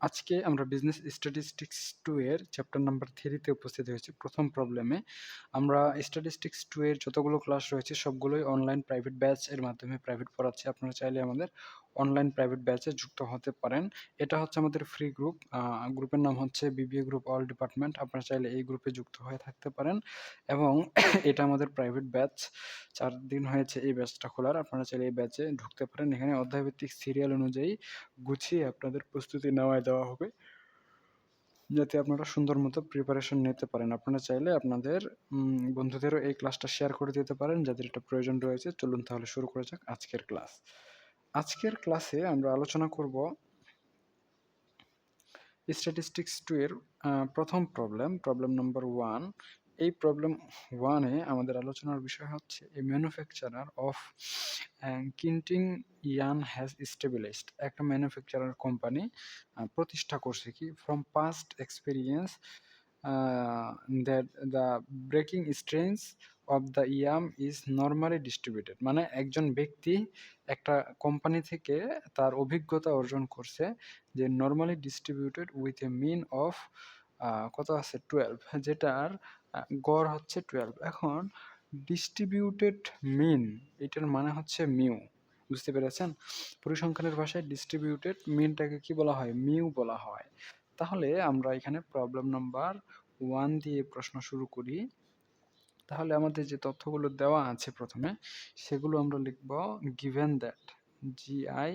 আজকে আমরা business statistics two এর চ্যাপ্টার নাম্বার থ্রিতে উপস্থিত হয়েছি। প্রথম প্রবলেমে আমরা স্ট্যাটিস্টিক্স টু এর যতগুলো ক্লাস রয়েছে, সবগুলোই অনলাইন প্রাইভেট ব্যাচ এর মাধ্যমে প্রাইভেট পড়াচ্ছি। আপনারা চাইলে আমাদের অনলাইন প্রাইভেট ব্যাচে যুক্ত হতে পারেন। এটা হচ্ছে আমাদের ফ্রি গ্রুপ গ্রুপের নাম হচ্ছে বিবিএ গ্রুপ অল ডিপার্টমেন্ট আপনারা চাইলে এই গ্রুপে যুক্ত হয়ে থাকতে পারেন এবং এটা আমাদের প্রাইভেট ব্যাচ চার দিন হয়েছে এই ব্যাচটা খোলার। আপনারা চাইলে এই ব্যাচে ঢুকতে পারেন। এখানে অধ্যায়ভিত্তিক সিরিয়াল অনুযায়ী গুছিয়ে আপনাদের প্রস্তুতি নেওয়ায় দেওয়া হবে। যাতে আপনারা সুন্দর মতো প্রিপারেশন নিতে পারেন। আপনারা চাইলে আপনাদের বন্ধুদেরও এই ক্লাসটা শেয়ার করে দিতে পারেন। যাদের এটা প্রয়োজন রয়েছে, চলুন তাহলে শুরু করা যাক আজকের ক্লাস আজকের ক্লাসে আমরা আলোচনা করব স্ট্যাটিস্টিক্স টু এর প্রথম প্রবলেম প্রবলেম নম্বর ওয়ান এই প্রবলেম ওয়ানে আমাদের আলোচনার বিষয় হচ্ছে a manufacturer of knitting yarn has stabilised একটা ম্যানুফ্যাকচারার কোম্পানি প্রতিষ্ঠা করছে কি from past experience that the breaking strength of the yarn is normally distributed মানে একজন ব্যক্তি একটা কোম্পানি থেকে তার অভিজ্ঞতা অর্জন করছে যে normally distributed with a mean of কত আছে টুয়েলভ যেটার গড় হচ্ছে টুয়েলভ এখন ডিস্ট্রিবিউটেড মিন এটার মানে হচ্ছে মিউ বুঝতে পেরেছেন? পরিসংখ্যানের ভাষায় ডিস্ট্রিবিউটেড মিনটাকে কি বলা হয়? মিউ বলা হয়। তাহলে আমরা এখানে প্রবলেম নাম্বার ওয়ান দিয়ে প্রশ্ন শুরু করি। তাহলে আমাদের যে তথ্যগুলো দেওয়া আছে প্রথমে, সেগুলো আমরা লিখব given that G I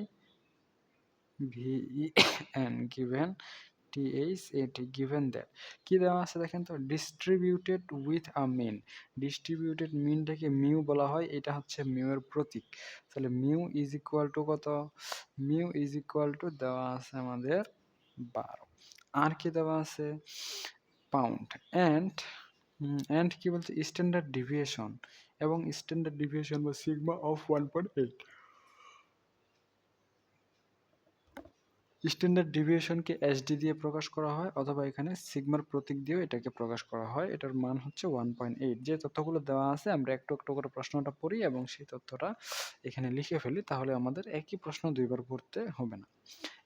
V E N given T H A T given that কী দেওয়া আছে দেখেন তো? Distributed with a mean distributed মিনটাকে mu বলা হয়? এটা হচ্ছে মিউ এর প্রতীক। তাহলে মিউ ইজ ইকুয়াল টু কত? মিউ ইজ ইকুয়াল টু দেওয়া আছে আমাদের বারো। আর কি দেওয়া আছে? পাউন্ড অ্যান্ড অ্যান্ড কি বলছে? স্ট্যান্ডার্ড ডিভিয়েশন এবং স্ট্যান্ডার্ড ডিভিয়েশন বা sigma of one point eight standard ডিভিয়েশনকে SD দিয়ে প্রকাশ করা হয় অথবা এখানে সিগমার প্রতীক দিয়েও এটাকে প্রকাশ করা হয়। এটার মান হচ্ছে ওয়ান পয়েন্ট এইট যে তথ্যগুলো দেওয়া আছে, আমরা একটু একটু করে প্রশ্নটা পড়ি এবং সেই তথ্যটা এখানে লিখে ফেলি, তাহলে আমাদের একই প্রশ্ন দুইবার পড়তে হবে না।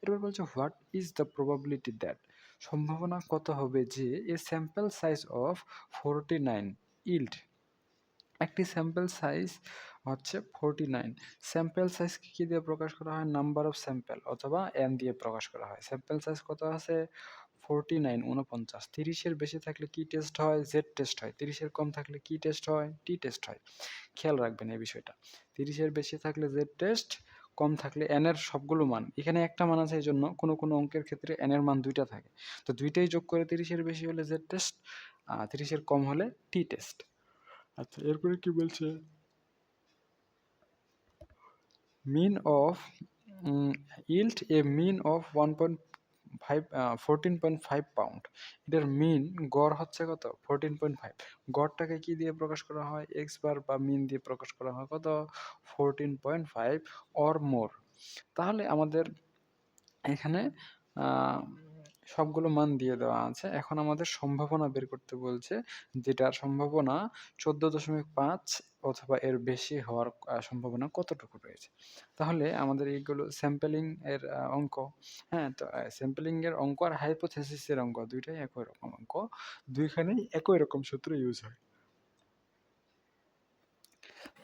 এরপর বলছে what is the probability that সম্ভাবনা কত হবে যে a sample size of forty nine yield একটি স্যাম্পল সাইজ হচ্ছে ফোরটি নাইন স্যাম্পেল সাইজ কী দিয়ে প্রকাশ করা হয়? নাম্বার অফ স্যাম্পেল অথবা এন দিয়ে প্রকাশ করা হয়। স্যাম্পেল সাইজ কত আছে? ফোরটি নাইন উনপঞ্চাশ তিরিশের বেশি থাকলে কি টেস্ট হয়? জেড টেস্ট হয়। তিরিশের কম থাকলে কি টেস্ট হয়? টি টেস্ট হয়। খেয়াল রাখবেন এই বিষয়টা। তিরিশের বেশি থাকলে জেড টেস্ট কম থাকলে এনের সবগুলো মান। এখানে একটা মান আছে এই জন্য কোনো কোনো অঙ্কের ক্ষেত্রে এন এর মান দুইটা থাকে। তো দুইটাই যোগ করে তিরিশের বেশি হলে জেড টেস্ট তিরিশের কম হলে টি টেস্ট আচ্ছা এরপরে কি বলছে? Mean of yield a mean of one point five fourteen point five pound এটার মিন গড় হচ্ছে কত? ফোরটিন পয়েন্ট ফাইভ গড়টাকে কি দিয়ে প্রকাশ করা হয়? এক্স বার বা মিন দিয়ে প্রকাশ করা হয় কত? Fourteen point five or more তাহলে আমাদের এখানে সবগুলো মান দিয়ে দেওয়া আছে। এখন আমাদের সম্ভাবনা বের করতে বলছে যেটার সম্ভাবনা চোদ্দ দশমিক পাঁচ অথবা এর বেশি হওয়ার সম্ভাবনা কতটুকু রয়েছে। তাহলে আমাদের এইগুলো স্যাম্পেলিং এর অঙ্ক হ্যাঁ তো স্যাম্পেলিং এর অঙ্ক আর হাইপোথেসিসের অঙ্ক, দুইটাই একই রকম অঙ্ক। দুইখানেই একই রকম সূত্র ইউজ হয়।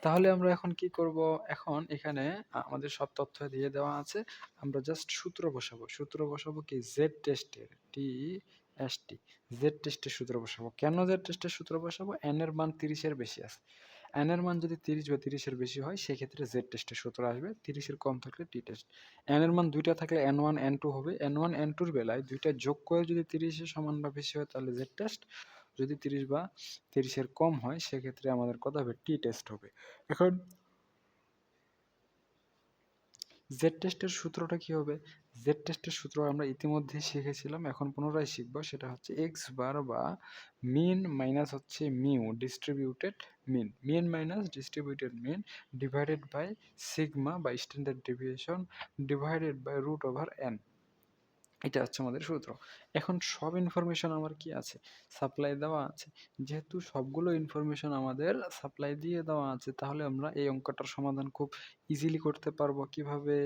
তাহলে আমরা এখন কি করব? এখন এখানে আমাদের সব তথ্য দিয়ে দেওয়া আছে। আমরা জাস্ট সূত্র বসাবো। সূত্র বসাবো কি? জেড টেস্টের টি এস টি জেড টেস্টের সূত্র বসাবো। কেন জেড টেস্টের সূত্র বসাবো? এন এর মান তিরিশের বেশি আছে। এন এর মান যদি তিরিশ বা তিরিশের বেশি হয়, সেক্ষেত্রে জেড টেস্টের সূত্র আসবে। তিরিশের কম থাকলে টি টেস্ট এন এর মান দুইটা থাকলে এন ওয়ান এন টু হবে। এন ওয়ান এন টুর বেলায় দুইটা যোগ করে যদি তিরিশের সমান বা বেশি হয়, তাহলে জেড টেস্ট যদি তিরিশ বা তিরিশের কম হয়, সেক্ষেত্রে আমাদের কথা হবে টি টেস্ট হবে। এখন জেড টেস্টের সূত্রটা কি হবে? জেড টেস্টের সূত্র আমরা ইতিমধ্যে শিখেছিলাম, এখন পুনরায় শিখব, সেটা হচ্ছে এক্স বার বা মিন মাইনাস হচ্ছে mu distributed mean mean minus distributed mean divided by sigma বা standard deviation divided by root over N এটা হচ্ছে আমাদের সূত্র। এখন সব ইনফরমেশন আমার কি আছে? সাপ্লাই দেওয়া আছে। যেহেতু সবগুলো ইনফরমেশন আমাদের সাপ্লাই দিয়ে দেওয়া আছে, তাহলে আমরা এই অঙ্কটার সমাধান খুব ইজিলি করতে পারব। কীভাবে?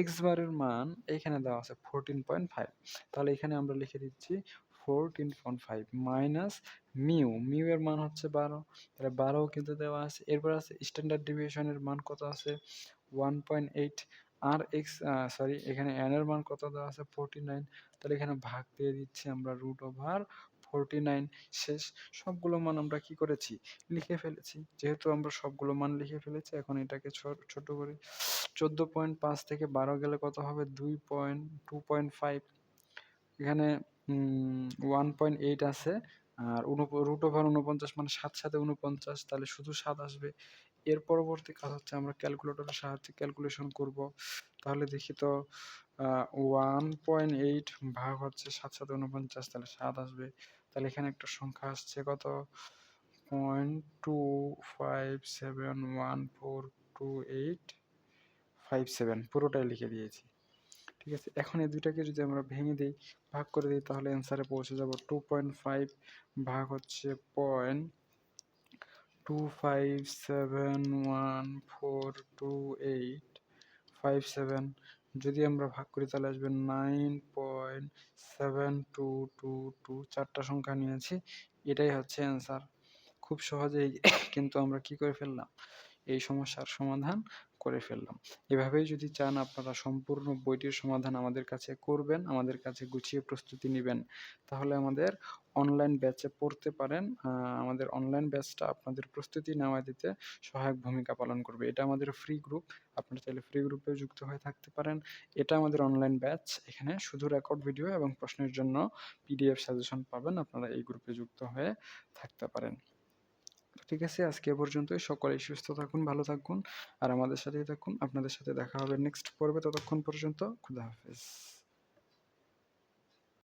এক্স বারের মান এখানে দেওয়া আছে ফোরটিন পয়েন্ট ফাইভ তাহলে এখানে আমরা লিখে দিচ্ছি fourteen point five minus mu mu এর মান হচ্ছে বারো। তাহলে বারোও কিন্তু দেওয়া আছে। এরপর আছে স্ট্যান্ডার্ড ডিভিয়েশনের মান কত আছে? ওয়ান পয়েন্ট এইট আর এক্স সরি এখানে এর মান কত দেওয়া আছে? ফোরটি নাইন তাহলে এখানে ভাগ দিয়ে দিচ্ছি আমরা রুট ওভার ফোরটি নাইন শেষ। সবগুলো মান আমরা কি করেছি? লিখে ফেলেছি। যেহেতু আমরা সবগুলো মান লিখে ফেলেছি, এখন এটাকে ছোট করে। চোদ্দ পয়েন্ট পাঁচ থেকে বারো গেলে কত হবে? দুই পয়েন্ট টু পয়েন্ট ফাইভ এখানে ওয়ান পয়েন্ট এইট আছে। আর রুট ওভার উনপঞ্চাশ মানে সাত সাথে উনপঞ্চাশ। তাহলে শুধু সাত আসবে। এর পরবর্তী কাজ হচ্ছে আমরা ক্যালকুলেটরের সাহায্যে ক্যালকুলেশন করব। তাহলে দেখি তো ওয়ান পয়েন্ট এইট ভাগ হচ্ছে সাত সাত উনপঞ্চাশ, তাহলে সাত আসবে। তাহলে এখানে একটা সংখ্যা আসছে কত? Point two five seven one four two eight five seven পুরোটাই লিখে দিয়েছি। ঠিক আছে? এখন এই দুইটাকে যদি আমরা ভেঙে দিই, ভাগ করে দিই, তাহলে অ্যান্সারে পৌঁছে যাব। টু পয়েন্ট ফাইভ ভাগ হচ্ছে point two five seven one four two eight five seven যদি আমরা ভাগ করি, তাহলে আসবে nine point seven two two two চারটা সংখ্যা নিয়েছি। এটাই হচ্ছে অ্যান্সার খুব সহজেই কিন্তু আমরা কি করে ফেললাম? এই সমস্যার সমাধান করে ফেললাম। এভাবেই যদি চান আপনারা সম্পূর্ণ বইটির সমাধান আমাদের কাছে করবেন, আমাদের কাছে গুছিয়ে প্রস্তুতি নেবেন, তাহলে আমাদের অনলাইন ব্যাচে পড়তে পারেন। আমাদের অনলাইন ব্যাচটা আপনাদের প্রস্তুতি নেওয়া দিতে সহায়ক ভূমিকা পালন করবে। এটা আমাদের ফ্রি গ্রুপ আপনারা চাইলে ফ্রি গ্রুপে যুক্ত হয়ে থাকতে পারেন। এটা আমাদের অনলাইন ব্যাচ এখানে শুধু রেকর্ড ভিডিও এবং প্রশ্নের জন্য পিডিএফ সাজেশন পাবেন। আপনারা এই গ্রুপে যুক্ত হয়ে থাকতে পারেন। ঠিক আছে, আজকে এ পর্যন্তই। সকলেই সুস্থ থাকুন, ভালো থাকুন। আর আমাদের সাথেই থাকুন। আপনাদের সাথে দেখা হবে নেক্সট পর্বে। ততক্ষণ পর্যন্ত খুদা হাফেজ।